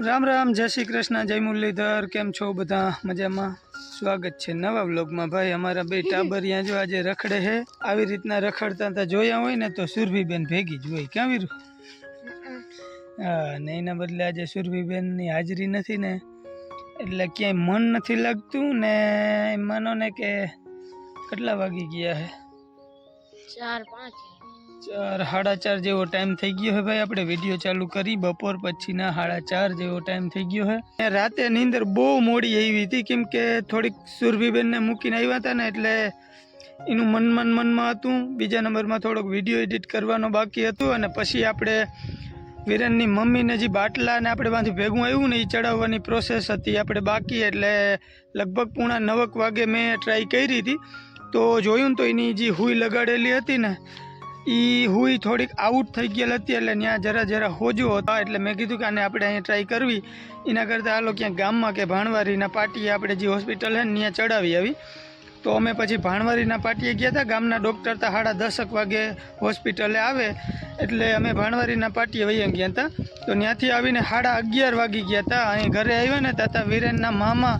રામ રામ, જય શ્રી કૃષ્ણ, જય મુરલીધર, કેમ છો બધા? મજામાં? સ્વાગત છે નવા વ્લોગમાં. ભાઈ, અમારા બે ટાબરિયા જો આજે રખડે છે. આવી રીતના રખડતા હતા જોયા હોય ને તો સુરભીબેન ભેગી જ હોય. ક્યાં વીરું? હા, ને એના બદલે આજે સુરભીબેનની હાજરી નથી ને. એટલે ક્યાંય મન નથી લાગતું ને માનો ને કે કેટલા વાગી ગયા છે ચાર પાંચ. ચાર, સાડા ચાર જેવો ટાઈમ થઈ ગયો છે ભાઈ. આપણે વીડિયો ચાલુ કરી. બપોર પછીના સાડા ચાર જેવો ટાઈમ થઈ ગયો હે. રાતે નીંદર બહુ મોડી આવી હતી. કેમ કે થોડીક સુરભીબેનને મૂકીને આવ્યા હતા ને, એટલે એનું મન મન મનમાં હતું. બીજા નંબરમાં થોડોક વીડિયો એડિટ કરવાનો બાકી હતું. અને પછી આપણે વિરનની મમ્મીને જે બાટલાને આપણે બાંધી ભેગું આવ્યું ને એ ચડાવવાની પ્રોસેસ હતી આપણે બાકી. એટલે લગભગ પૂણા નવક વાગે મેં ટ્રાય કરી હતી. તો જોયું ને તો એની જે હુઈ લગાડેલી હતી ને એ હુઈ થોડીક આઉટ થઈ ગયેલ હતી એટલે ત્યાં જરા જરા હોજો હતા. એટલે મેં કીધું કે આને આપણે અહીંયા ટ્રાય કરવી. એના કરતાં હાલો ક્યાંક ગામમાં કે ભાણવારીના પાટીએ આપણે જે હોસ્પિટલ છે ને ત્યાં ચડાવી આવી. તો અમે પછી ભાણવારીના પાટીએ ગયા હતા ગામના ડૉક્ટર તો સાડા દસક વાગે હોસ્પિટલે આવે. એટલે અમે ભાણવારીના પાટીએ વહી ગયા હતા તો ત્યાંથી આવીને સાડા અગિયાર વાગી ગયા હતા અહીં ઘરે આવ્યા ને તાતા વીરેનના મામા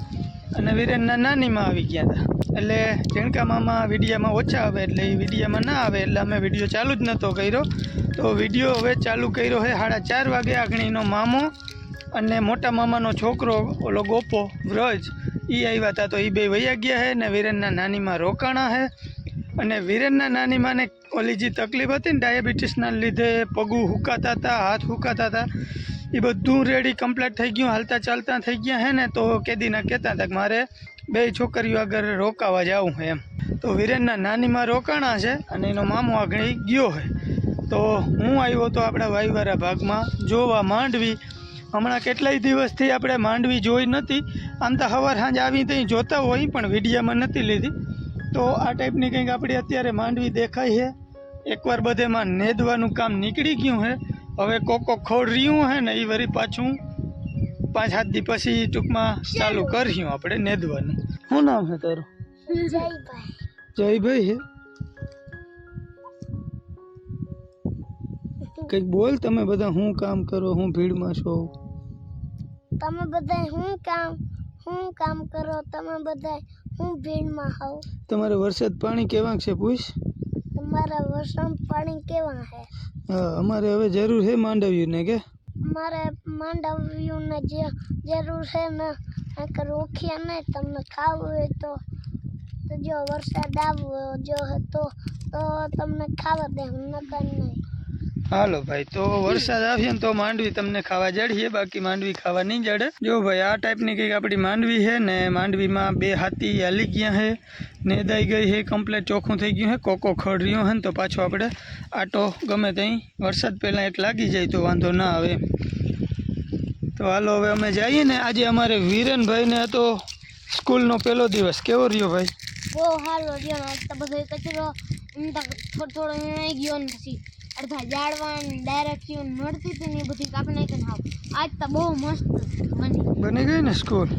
અને વિરેનના નાનીમાં આવી ગયા હતા. એટલે જેણકા મામા વિડીયામાં ઓછા આવે એટલે એ વિડીયામાં ના આવે એટલે અમે વીડિયો ચાલુ જ નહોતો કર્યો. તો વીડિયો હવે ચાલુ કર્યો છે સાડા ચાર વાગે આગણીનો મામો અને મોટા મામાનો છોકરો, ઓલો ગોપો વ્રજ એ આવ્યા હતા તો એ બે વૈયા ગયા છે ને વિરેનના નાનીમાં રોકાણા છે. અને વિરેનના નાનીમાંને ઓલી જે તકલીફ હતી ને ડાયાબિટીસના લીધે પગું હુકાતા હતા હાથ હુકાતા હતા એ બધું રેડી કમ્પ્લીટ થઈ ગયું, હાલતા ચાલતા થઈ ગયા હે ને, તો કેદીના કહેતા હતા કે મારે બે છોકરીઓ આગળ રોકાવા જવું છે એમ. તો વિરેનના નાનીમાં રોકાણા છે અને એનો મામો આગળ ગયો છે તો હું આવ્યો તો આપણા વાયુવાળા ભાગમાં જોવા માંડવી. હમણાં કેટલાય દિવસથી આપણે માંડવી જોઈ નથી. આમ તો સવાર સાંજ આવી ત્યાં જોતા હોય, પણ વિડીયામાં નથી લીધી. તો આ ટાઈપની કંઈક આપણી અત્યારે માંડવી દેખાય છે એકવાર બધેમાં નેદવાનું કામ નીકળી ગયું છે હવે કોકો ખોડ રહ્યું હે ને એ વળી પાછું પાંચ સાત દી પછી ટૂંકમાં ચાલુ કર્યું આપણે નેદવાનું. શું નામ છે તારું? જયભાઈ હે? છે કંઈક બોલ તમે બધા હું કામ કરો હું ભીડમાં છો? તમે બધા હું કામ હું કામ કરો તમે બધા હું ભીડમાં હોવ તમારે વરસાદ પાણી કેવા છે પૂછ? તમારા વરસાદ પાણી કેવા હે? હા, અમારે હવે જરૂર છે માંડવ્યું ને કે? મારે માંડવ્યુંને જે જરૂર છે ને એક રોખ્યા નહીં તમને ખાવું હોય તો તો જો વરસાદ આવ્યો જો હતો, તો તમને ખાવા દે નકર નહીં હાલો ભાઈ, તો વરસાદ આવ્યો ને તો માંડવી તમને ખાવા જડીએ બાકી માંડવી ખાવા નહીં જડે. જો ભાઈ, આ ટાઈપની કંઈક આપણી માંડવી છે ને, માંડવીમાં બે હાથી હાલી ગયા છે, નેદાઈ ગઈ છે કમ્પ્લેટ ચોખ્ખું થઈ ગયું છે, કોકો ખડ રહ્યો ને તો પાછો આપણે આટો ગમે ત્યાં વરસાદ પહેલાં એક લાગી જાય તો વાંધો ના આવે. તો હાલો, હવે અમે જઈએ ને, આજે અમારે વિરેનભાઈને હતો સ્કૂલનો પહેલો દિવસ. કેવો રહ્યો ભાઈ? બહુ સારો રહ્યો બધો કચરો થોડો થોડો ગયો પછી. અડધા જાળવા ને ડાયરેક્શન મળતી હતી ને એ બધી કાપી નાખીને હાવ. આજ તો બહુ મસ્ત બની. બની ગઈ ને સ્કૂલ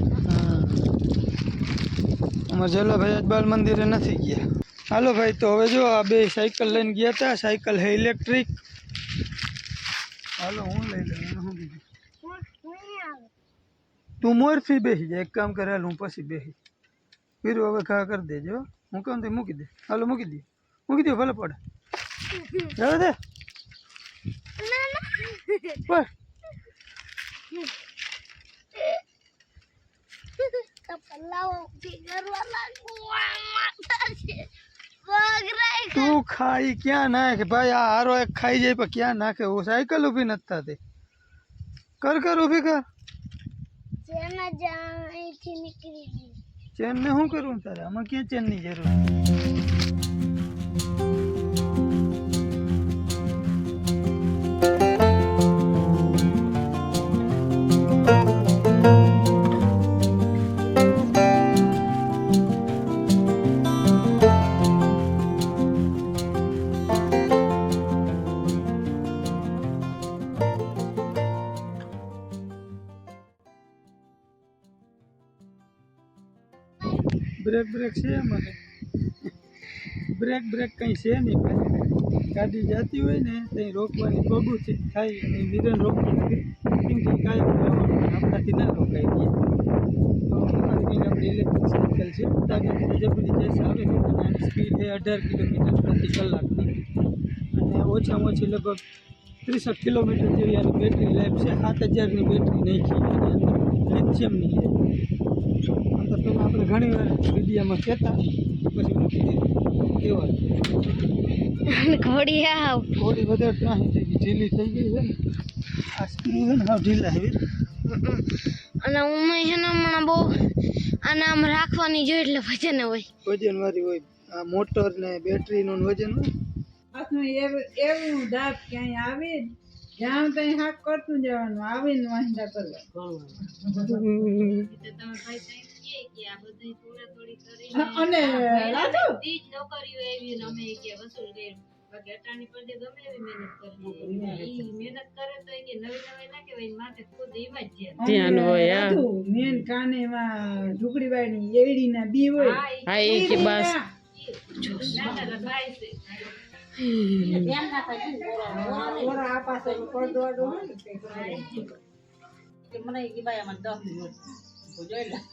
અમારે જલાભાઈ આજ બાલ મંદિરે નથી ગયા. હાલો ભાઈ, તો હવે જો આ બે સાયકલ લઈને ગયા હતા સાયકલ છે ઇલેક્ટ્રિક હાલો, હું લઈ લઉં, એને શું બીજું તું મોરથી બેસી જાય એક કામ કરે, હાલ હું પછી બેસી વીરું હવે ખા કરી દેજો હું. કામ તે મૂકી દે. હાલો, મૂકી દે. મૂકી દે, ભલે પડે. જવા દે પર લાવો ફિગરવા લાગુ માતાજી બગરાઈ તું ખાઈ ક્યાં નાખે ભાઈ આ હારો એક ખાઈ જાય પણ ક્યાં નાખે હું સાયકલ ઊભી નથી થતી કર કર ઊભી કર જેને જ્યાં અહીંથી નીકળી ગઈ ચેન ને શું કરવું તારે આમાં ક્યાં ચેનની જરૂર બ્રેક છે એમાં બ્રેક બ્રેક કંઈ છે નહીં ગાડી જતી હોય ને ત્યાં રોકવાની પગુથી થાય અને વિરન રોકવું નથી. કાંઈ ત્યાંથી ના રોકાય તો કંઈક છે. અઢાર કિલોમીટર પ્રતિ કલાકની. અને ઓછામાં ઓછી લગભગ ત્રીસેક કિલોમીટર જેવી આની બેટરી લાઈફ છે. સાત હજારની બેટરી નહીં અને છે. પહેલાં આપણે ઘણી વાર વિડીયામાં કહેતા પછી કેવા? ઘોડી આવ થોડી વધારે ત્રાહી થઈ ગઈ ઢીલી થઈ ગઈ છે ને. આ સ્ક્રૂ છે ને હાવ ઢીલા આવી અને ઉમે છે ને હમણાં બહુ આને આમ રાખવાની જોઈએ એટલે વજન હોય. વજન વાળી હોય. આ મોટર ને બેટરી નું વજન હોય. આનું એવું એવું દાંત ક્યાંય આવે જ્યાં ત્યાં હાક કરતું જવાનું આવીને વાંધા કરવા. અને રાજુ? ધ્યાન હોય હા. રાજુ, મેન કાને એમાં ઢુકડીબાઈની એવડીના બી હોય. હા એ કે તે કરે. પણ રૂપિયોય ના જડતો હમણાં રૂપિયા છે. ને કોઈ જણના ખિસ્સામાંથી એ ધોતા હોય તોય નથી આડવાઈ. ને અટાણે જગ્યાએ ગમે ના, ને અટાણે જીને ઘેર જાય ને એને કોઈ ટેબલ હોય કે વાંકે ગમે એને રૂપિયા પીડા. વી હોય, પચાસ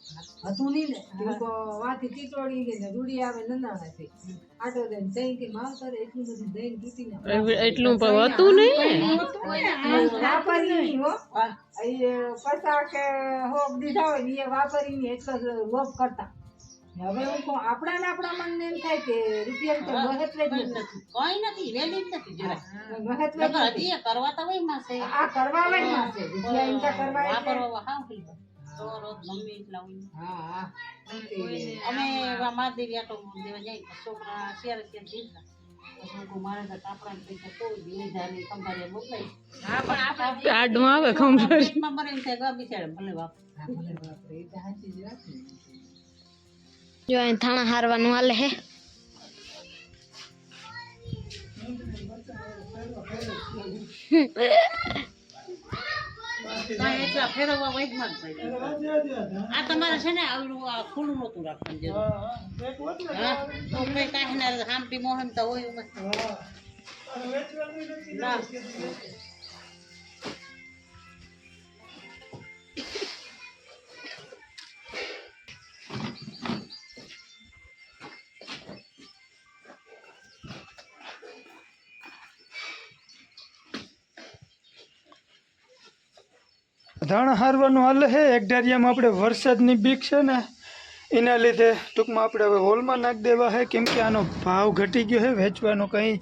હતું નહીં ને તો વાથી ટીટોળી ગઈ ને રૂડી આવે નંદાણાથી. આટો દે ને તઈ કે માવતરે એટલું બધું દહીં તૂટી ને એટલું પણ હતું નહીં. વાપરી નહીં હો. ઈ પચાસ કે હોક દીધા હોય ને એ વાપરી નહીં એટલો જ લોભ કરતા. ને હવે હું કહું આપણા ને આપણા મનને એમ થાય કે રૂપિયા તો મહત્વ જ નથી. કોઈ નથી. વેલી કરવા વાળા છે રૂપિયા ઈંડા કરવા તો અમે મહાદેવી આટો દેવા જાય છોકરા શિયાળે શિયાળે કરવા પછી હું તો કાપડાના પૈસા તો લીધા ને કંપારે મોકલાઈ કાર્ડમાં આવે ખબર પેટમાં મરે એમ થાય ગા બિચારે ભલે બાપ હા, ભલે બાપરે, એ તો સાચી જ વાત ને. જો અહીં થાણા હારવાનું હાલે હે કાંઈ એટલા ફેરવવા પડ્યા. આ તમારે છે ને આવડું આ ખુલ્લું નહોતું રાખવાનું જરૂર હા તો કઈ કાંઈ ને હામટી મોહન તો હોય ના. ધાણા હારવાનું હાલે છે એક ડારિયામાં આપણે વરસાદની બીક છે ને, એના લીધે ટૂંકમાં આપણે હવે હોલમાં નાખી દેવા છે કેમ કે આનો ભાવ ઘટી ગયો છે વેચવાનો કંઈ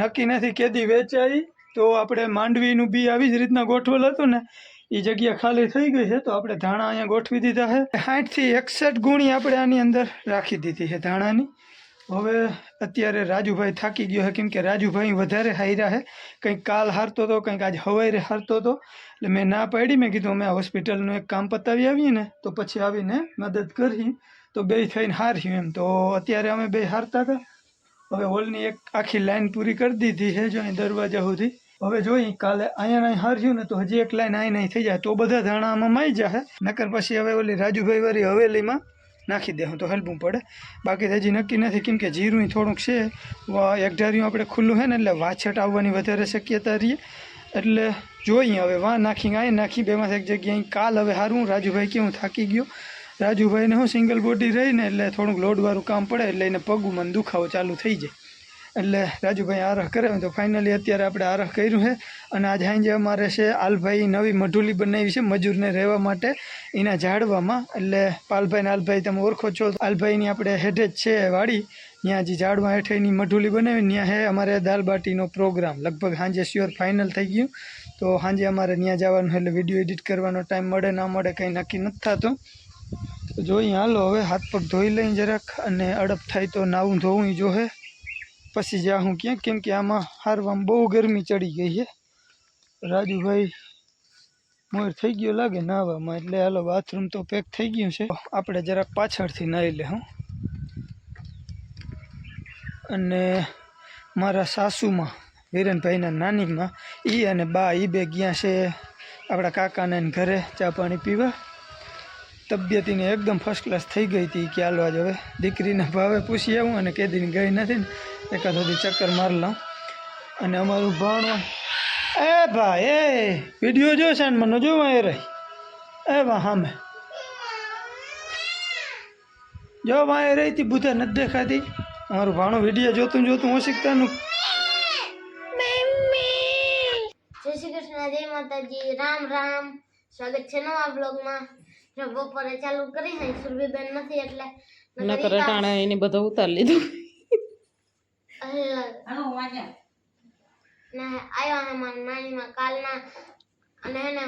નક્કી નથી. કેદી વેચાઈ તો આપણે માંડવીનું બી આવી જ રીતના ગોઠવેલ હતું ને, એ જગ્યા ખાલી થઈ ગઈ છે તો આપણે ધાણા અહીંયા ગોઠવી દીધા છે સાઠથી એકસઠ ગુણી આપણે આની અંદર રાખી દીધી છે ધાણાની. હવે અત્યારે રાજુભાઈ થાકી ગયો છે કેમ કે રાજુભાઈ વધારે હાર્યા છે કંઈક કાલ હારતો હતો કંઈક આજ હવાઈ હારતો હતો એટલે મેં ના પાડી, મેં કીધું અમે હોસ્પિટલનું એક કામ પતાવી આવીએ ને, તો પછી આવીને મદદ કરી તો બે થઈને હાર્યું એમ. તો અત્યારે અમે બે હારતા હતા. હવે હોલની એક આખી લાઈન પૂરી કરી દીધી છે જો અહીં દરવાજા સુધી. હવે જોઈ, કાલે અહીંયા અહીં હાર્યું ને, તો હજી એક લાઈન અહીં નહીં થઈ જાય. તો બધા ધાણા આમાં માઈ જાય નકર પછી હવે ઓલી રાજુભાઈ વાળી હવેલીમાં નાખી દે તો હલવું પડે. બાકી હજી નક્કી નથી, કેમ કે જીરું થોડુંક છે. વા- એકધાર્યું આપણે ખુલ્લું છે ને, એટલે વાછટ આવવાની વધારે શક્યતા રહીએ એટલે જોઈએ હવે, વાં નાખી આ નાખી બેમાંથી એક જગ્યાએ કાલ હવે સારું રાજુભાઈ કેવું થાકી ગયો. રાજુભાઈને હું સિંગલ બોડી રહીને, એટલે થોડુંક લોડવાળું કામ પડે, એટલે એને પગું મને દુખાવો ચાલુ થઈ જાય. એટલે રાજુભાઈ આરહ કરે તો ફાઇનલી અત્યારે આપણે આરહ કર્યું છે. અને આજ સાંજે અમારે છે આલભાઈ નવી મઢુલી બનાવી છે મજૂરને રહેવા માટે એના ઝાડવામાં. એટલે પાલભાઈ ને આલભાઈ તમે ઓળખો છો. આલભાઈની આપણે હેઠે જ છે વાડી. ત્યાં જે ઝાડમાં હેઠે એની મઢુલી બનાવી ત્યાં હે અમારે દાલબાટીનો પ્રોગ્રામ લગભગ સાંજે શ્યોર ફાઇનલ થઈ ગયું. તો સાંજે અમારે ત્યાં જવાનું એટલે વીડિયો એડિટ કરવાનો ટાઈમ મળે ના મળે કંઈ નક્કી નથી થતું. તો જોઈએ હાલો હવે હાથ પગ ધોઈ લઈને જરાક અને અડપ થાય તો નાવું ધોવું જોહે. પછી જ્યાં હું ક્યાંક, કેમ કે આમાં હારવામાં બહુ ગરમી ચડી ગઈ છે. રાજુભાઈ મોર થઈ ગયો લાગે નાવામાં એટલે હાલો બાથરૂમ તો પેક થઈ ગયું છે. આપણે જરાક પાછળથી નાહી લે હું. અને મારા સાસુમાં વિરેનભાઈના નાનીમાં એ અને બા એ બે ગયા છે. આપણા કાકાને ઘરે ચા પાણી પીવા. તબિયત એની એકદમ ફર્સ્ટ ક્લાસ થઈ ગઈ હતી કે હાલો આજ હવે દીકરીના ભાવે પૂછી આવું અને કેદીને ગઈ નથી ને એકાદ સુધી ચક્કર મારી લઉં. અને અમારું ભાણું એ ભાઈ એ વીડિયો જો છે ને? મને જોવા એ રહી. એ વા હામે જો વાય રહી હતી બુધા નથી દેખાતી. અમારું ભાણું વીડિયો જોતું જોતું હું જય શ્રી કૃષ્ણ જય માતાજી. રામ રામ. સ્વાગત છે નવા બ્લોગમાં જો બપોરે ચાલુ કરી છે સુરભીબેન નથી એટલે નકર ટાણે એને બધું ઉતારી લીધું. ને આવ્યા હે મારા નાનીમાં કાલના અને એને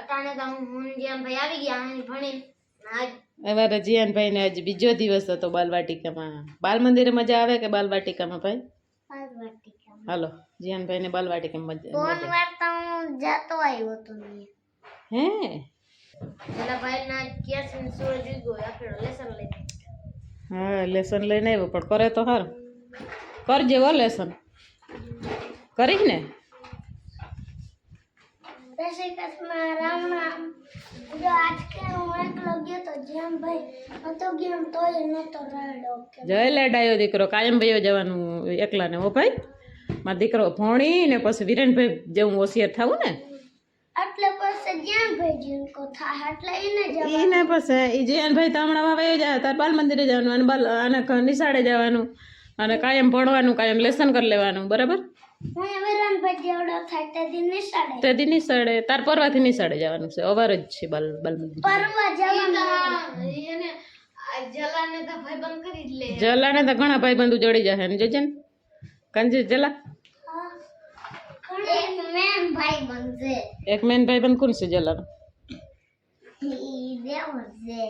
અટાણે તો હું જેમ ભાઈ આવી ગયા અહીં ભણી. આજ અમારા જીયાનભાઈ ને આજ બીજો દિવસ હતો બાલવાટિકામાં. બાલ મંદિરે મજા આવે કે બાલવાટિકામાં ભાઈ? હાલો જીયાનભાઈ ને બાલવાટિકામાં મજા ફોન મજા. વાર તો હું જતો આવ્યો હતો હે? હા લેસન લઈને આવ્યો પણ કરે તો હાર. કરજે હો લેસન કરીશ ને? જય લેડાયો દીકરો કાયમ ભાઈઓ જવાનું એકલા ને હો ભાઈ? મારો દીકરો ભણી ને પછી વિરેનભાઈ જેવું હોશિયાર થવું ને? એટલે પછી જેમ ભાઈ જીનકો થાય એટલે એને પછી એ જીયાનભાઈ તો હમણાં હવે જાય તાર બાલ મંદિરે જવાનું અને બાલ અને નિશાળે જવાનું અને કાયમ ભણવાનું કાયમ લેસન કરી લેવાનું બરાબર? તે દી નિશાળે. તાર પરવાથી નિશાળે જવાનું છે અવાર જ છે બાલ બાલ મંદિર. પરવા જવાનું. એને જલાને તો ભાઈ બંધ કરી જ લે. જલાને તો ઘણા ભાઈ બંધુ જડી જશે ને જોજે ને. કંજી જલા. એક મેન ભાઈ બનશે એક મેન ભાઈ બંધ કોણ છે જલાનો ઈ દેવર છે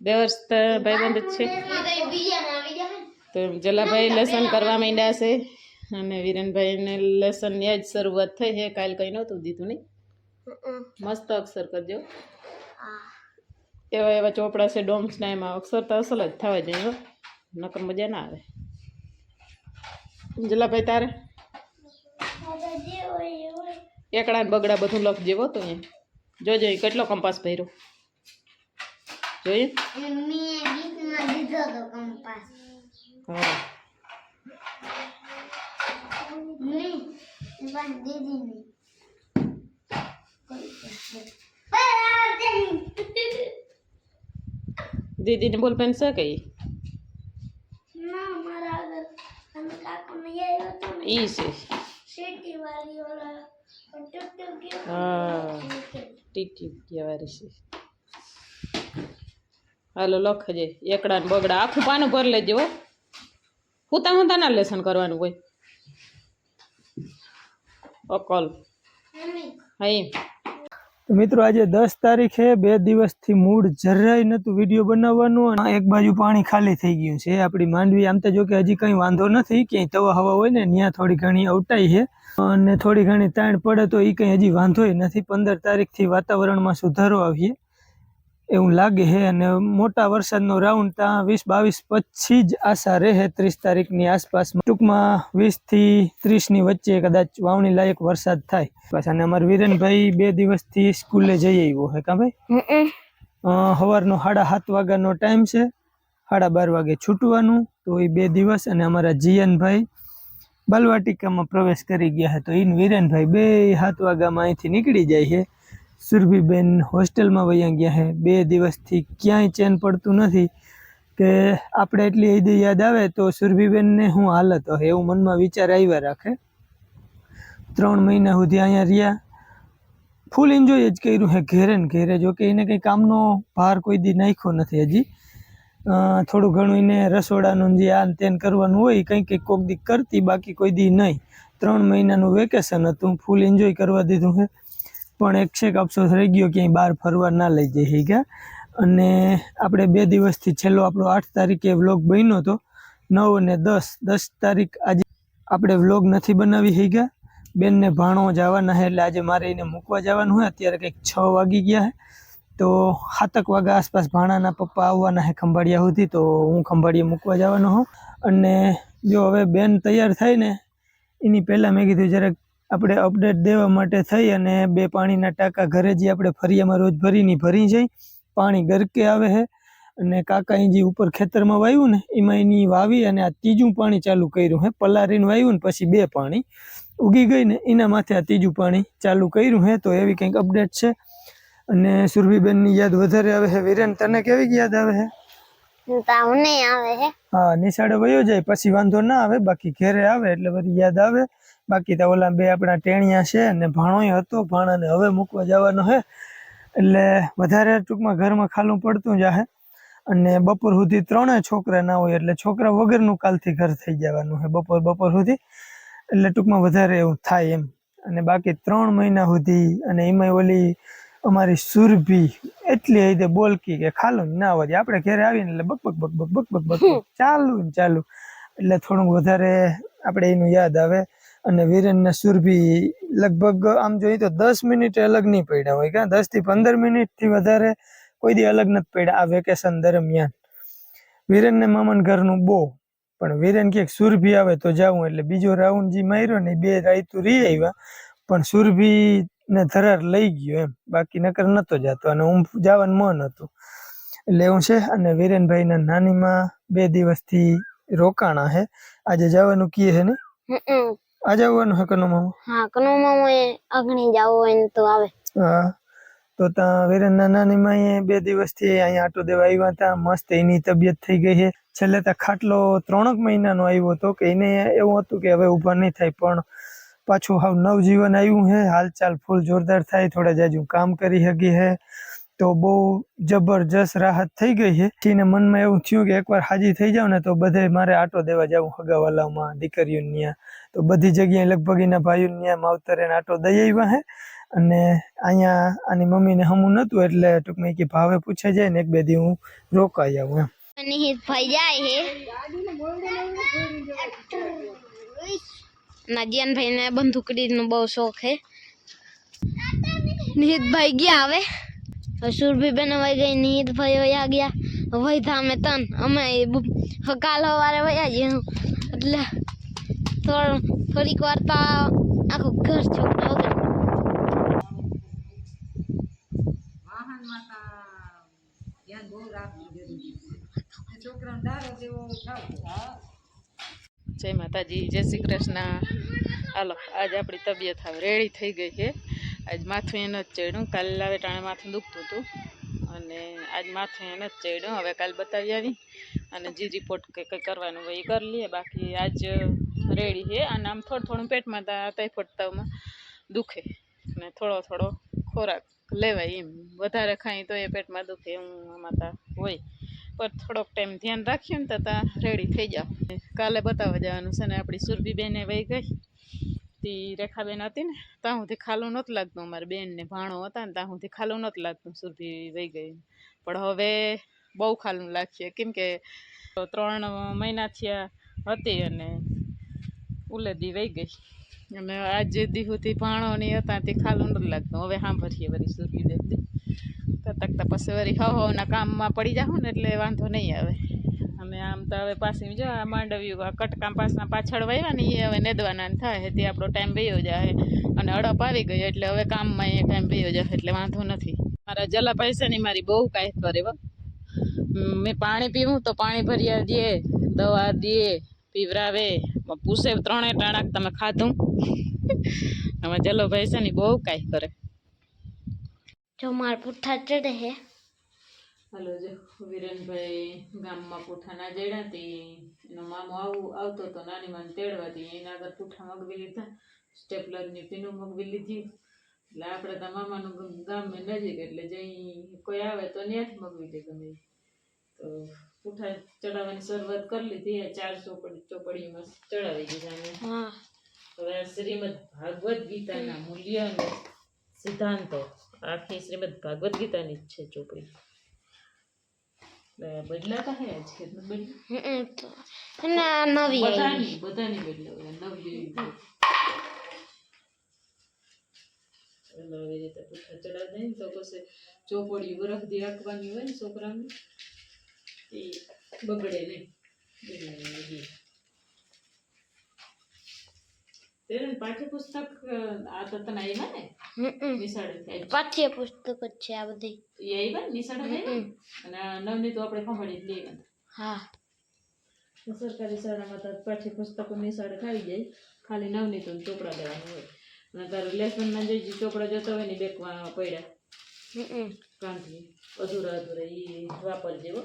દેવર્ષ તો ભાઈ બંધ જ છે ઈ બીજા ના આવી જાય તો જલાભાઈ લેસન કરવા માંડ્યા છે અને વિરેનભાઈને લેસનની આજ શરૂઆત થઈ છે કાલ કંઈ નહોતું દીધું નહીં મસ્ત અક્ષર કરજો એવા એવા ચોપડા છે ડોમ્સના એમાં અક્ષર તો અસલ જ થવા જોઈએ હો નકર મજા ના આવે જલાભાઈ તારે હવે જે હોય એ હોય એકડા ને બગડા બધું લખજે હો તો અહીંયા. જોજો એ કેટલો કંપાસ ભર્યો. જોઈએ. અને મેં ગીતમાં દીધો તો કંપાસ હા. નહીં એ બસ દીદી નહીં દીદીને બોલ પેન છે કઈ ના મારા આગળ અને કાકુ નહીં આવ્યો તો ને. ઈ છે. ટીટી કહેવાય છે. હાલો લખજે એકડા ને બગડા. આખું પાનું ભરી લેજો હો. હુતા હુતા ના લેસન કરવાનું હોય. અકલ. હા મિત્રો, આજે દસ તારીખે બે દિવસથી મૂડ જરાય નતું વીડિયો બનાવવાનું અને એક બાજુ પાણી ખાલી થઈ ગયું છે. આપણી માંડવી, આમ તો જો કે હજી કંઈ વાંધો નથી, ક્યાંય તવા હવા હોય ને ત્યાં થોડી ઘણી અવટાઈ છે અને થોડી ઘણી તાણ પડે તો એ કંઈ હજી વાંધોય નથી. પંદર તારીખથી વાતાવરણમાં સુધારો આવીએ એવું લાગે છે અને મોટા વરસાદનો રાઉન્ડ ત્યાં વીસ બાવીસ પછી જ આશા રહે ત્રીસ તારીખની આસપાસ ટૂંકમાં વીસથી ત્રીસની વચ્ચે કદાચ વાવણી લાયક વરસાદ થાય. પાછા અને અમારા વિરેનભાઈ બે દિવસથી સ્કૂલે જઈ આવ્યો હે કા ભાઈ? સવારનો સાડા સાત વાગ્યાનો ટાઈમ છે. સાડા બાર વાગે છૂટવાનું તો એ બે દિવસ અને અમારા જીયનભાઈ બાલવાટિકામાં પ્રવેશ કરી ગયા હતા તો ઈન વિરેનભાઈ બે સાત વાગ્યામાં અહીંથી નીકળી જાય છે. સુરભીબેન હોસ્ટેલમાં વયા ગયા છે બે દિવસથી ક્યાંય ચેન પડતું નથી કે આપણે એટલી ઈદ યાદ આવે તો સુરભીબેનને હું હાલત હોય એવું મનમાં વિચાર આવ્યા રાખે. ત્રણ મહિના સુધી અહીંયા રહ્યા. ફૂલ એન્જોય જ કર્યું છે ઘેરે ને ઘેરે. જો કે એને કંઈ કામનો ભાર કોઈ દી નાખ્યો નથી હજી. થોડું ઘણું એને રસોડાનું જે આ તેન કરવાનું હોય, કંઈ કંઈક કોક દી કરતી, બાકી કોઈ દી નહીં. ત્રણ મહિનાનું વેકેશન હતું, ફૂલ એન્જોય કરવા દીધું છે પણ એક છેક અફસોસ રહી ગયો ક્યાંય બહાર ફરવા ના લઈ જઈ ગયા અને આપણે બે દિવસથી છેલ્લો આપણો આઠ તારીખે વ્લોગ બન્યો હતો. નવ અને દસ દસ તારીખ આજે આપણે વ્લોગ નથી બનાવી ગયા બેનને ભાણો જવાના છે એટલે આજે મારે એને મૂકવા જવાનું હોય અત્યારે કંઈક છ વાગી ગયા છે તો સાતક વાગ્યા આસપાસ ભાણાના પપ્પા આવવાના છે ખંભાળિયા સુધી, તો હું ખંભાળિયા મૂકવા જવાનો હોઉં. અને જો હવે બેન તૈયાર થાય ને, એની પહેલાં મેં કીધું જરાક આપણે અપડેટ દેવા માટે થઈ અને બે પાણીના ટાંકા ઘરે જે આપણે ફરિયામાં રોજ ભરીની ભરી જઈ પાણી ગરકે આવે છે અને કાકા જે ઉપર ખેતરમાં વાવ્યું ને એમાં એની વાવી અને આ ત્રીજું પાણી ચાલુ કર્યું હે. પલારીને વાવ્યું ને પછી બે પાણી ઉગી ગઈ ને એના માથે આ ત્રીજું પાણી ચાલુ કર્યું હે. તો એવી કંઈક અપડેટ છે. અને સુરભીબેનની યાદ વધારે આવે છે વિરેન તને કેવી યાદ આવે છે આવે હા. નિશાળે વયો જાય પછી વાંધો ના આવે બાકી ઘેરે આવે એટલે બધી યાદ આવે. બાકી તો ઓલા બે આપણા ટેણિયા છે અને ભાણોય હતો ભાણાને હવે મૂકવા જવાનો છે એટલે વધારે ટૂંકમાં ઘરમાં ખાલું પડતું જાહે અને બપોર સુધી ત્રણેય છોકરા ના હોય એટલે છોકરા વગરનું કાલથી ઘર થઈ જવાનું છે બપોર બપોર સુધી. એટલે ટૂંકમાં વધારે એવું થાય એમ. અને બાકી ત્રણ મહિના સુધી અને એમાંય ઓલી અમારી સુરભી એટલી રીતે બોલકી કે ખાલું ના હોય આપણે ઘરે આવીને એટલે બક બક બક બક બક બક બક ચાલુ ને ચાલુ. એટલે થોડુંક વધારે આપણે એનું યાદ આવે. અને વિરેન ને સુરભી લગભગ આમ જોઈએ તો દસ મિનિટ અલગ નહીં પડ્યા હોય કાં દસથી પંદર મિનિટથી વધારે કોઈ દી અલગ નથી પડ્યા આ વેકેશન દરમિયાન. વિરેન ને મામાન ઘરનું બહુ, પણ વિરેન ક્યાંક સુરભી આવે તો જાવું એટલે બીજો રાઉન્ડ જે માર્યો ને બે રાયતું રહી આવ્યા, પણ સુરભી ને ધરાર લઈ ગયો એમ. બાકી નકર નતો જતો અને હું જવાનું મન હતું. એટલે એવું છે અને વિરેનભાઈના નાનીમાં બે દિવસથી રોકાણા હે. આજે જવાનું કીએ છે ને? આજે આવવાનું હે કનો મામો? હા કનો મામો એ અગણી જાવ હોય ને તો આવે. હા તો ત્યાં વિરેનના નાનીમાં અહીંયા બે દિવસથી અહીંયા આટો દેવા આવ્યા હતા. મસ્ત એની તબિયત થઈ ગઈ છે. છેલ્લે ત્યાં ખાટલો ત્રણક મહિનાનો આવ્યો હતો કે એને એવું હતું કે હવે ઊભા નહીં થાય પણ પાછું હાવ નવજીવન આવ્યું છે. હાલચાલ ફૂલ જોરદાર થાય થોડા જાજુ કામ કરી શકી છે. તો બહુ જબરજસ્ત રાહત થઈ ગઈ છે. એને મનમાં એવું થયું કે એકવાર હાજી થઈ જાવ ને તો બધે મારે આટો દેવા જવું હગાવાલામાં દીકરીઓની ત્યાં. તો બધી જગ્યાએ લગભગ એના ભાઈઓ ત્યાં માવતરે આટો દઈ આવ્યા હે. અને અહીંયા આની મમ્મીને હમું નહોતું એટલે ટૂંકમાં કે ભાવે પૂછે જાય ને એક બે દી હું રોકાઈ આવું એમ. નિહિત ભાઈ જાય હે. નાદિયાન ભાઈ ને બંદૂકડી નો બહુ શોખ હે. નિહિતભાઈ ગયા હવે. સુરભી બેન વહી ગઈ, નિહિતભાઈ વયા ગયા. વહી થામે તન, અમે કાલ સવારે વયા જઈએ એટલે થોડ થોડીક વાર તો આખું ઘર વગર થાવ જય માતાજી જય શ્રી કૃષ્ણ. હાલો આજ આપણી તબિયત હવે રેડી થઈ ગઈ છે. આજ માથું એને જ ચડ્યું. કાલે લાવે ટાણે માથું દુખતું હતું. અને આજ માથું એને જ ચડ્યું. હવે કાલ બતાવી આવી. અને જે રિપોર્ટ કંઈ કંઈ કરવાનું હોય એ કરી લઈએ. બાકી આજ રેડી છે. અને આમ થોડું થોડું પેટમાં ટાઈફોઈડ તાવમાં દુખે. અને થોડો થોડો ખોરાક લેવાય એમ. વધારે ખાઈ તો એ પેટમાં દુખે એવું આમાં તા હોય. પર થોડોક ટાઈમ ધ્યાન રાખીએ ને તો ત્યાં રેડી થઈ જાઓ. કાલે બતાવવા જવાનું છે ને આપણી સુરભી બેને વહી ગઈ. તી રેખાબેન હતી ને ત્યાં સુધી ખાલું નહોતું લાગતું. અમારે બેનને ભાણો હતા ને ત્યાં સુધી ખાલું નહોતું લાગતું સુરભી વહી ગઈ. પણ હવે બહુ ખાલું લાગશે. કેમ કે ત્રણ મહિના થયા હતી અને ઉલેદી વહી ગઈ. અને આજ દી સુધી ભાણો ની હતા, તે ખાલું નથી લાગતું. હવે સાંભળીએ વળી સુરભી બેન તકતા પછી વળી હવ હવના કામમાં પડી જાઉં ને એટલે વાંધો નહીં આવે. અને આમ તો હવે પાછી જો આ માંડવ્યું, આ કટકામ પાસના પાછળ વાવ્યા ને એ હવે નેદવાના થાય તે આપણો ટાઈમ વયો જાય અને અડપ આવી ગઈ એટલે હવે કામમાં એ ટાઈમ વયો જાય એટલે વાંધો નથી. મારા જલા પૈસાની મારી બહુ કાંઈ કરે મેં પાણી પીવું તો પાણી ભર્યા દે, દવા દે, પીવરાવે. પૂછે ત્રણે ટાણાક તમે ખાધું? અમે જલો ને બહુ કાંઈ કરે. જો માર પૂઠા ચડે હે. હલો જો વિરેનભાઈ ગામમાં પૂઠા ના જડ્યા તે. એનો મામો આવું આવતો તો નાની માને તેડવાથી એના આગળ પૂઠા મગવી લીધા. સ્ટેપલરની પીનું મગવી લીધી. એટલે આપણે તો મામાનું ગામ નજીક એટલે જઈ કોઈ આવે તો ત્યાંથી મગવી દે ગમે. તો પૂઠા ચડાવવાની શરૂઆત કરી લીધી આ ચાર ચોપડી ચોપડીમાં ચડાવી દીધા ને હા. હવે આ શ્રીમદ ભાગવત ગીતાના મૂલ્ય અને સિદ્ધાંતો. આખી શ્રીમદ ભાગવત ગીતાની જ છે ચોપડી. એટલે બદલાતા હે આજ કે નથી બદલા? હમ તો અને આ નવી આવી. બધાની બધાની બદલાવે નવી એટલે આવી રીતે પૂઠા ચડાવી દઈએ ને તો પછી ચોપડી વરખદી રાખવાની હોય ને છોકરાને એ બગડે નહીં. પાઠ્યપુસ્તક આ તો તને આવ્યા ને? નિશાળે પાઠ્ય જ છે આ બધી. એ આવ્યા ને? નિશાળે અને નવની તો આપણે ખંભાળી જ લઈએ હા. સરકારી શાળામાં તો પાઠ્યપુસ્તકો નિશાળે ખાઈ જાય. ખાલી નવની તો ચોપડા દેવાનું હોય. અને તારું લેસનના જે જે ચોપડા જતા હોય ને બેકમાં પડ્યા. કાંથી અધૂરા અધૂરા એ વાપરજે હો.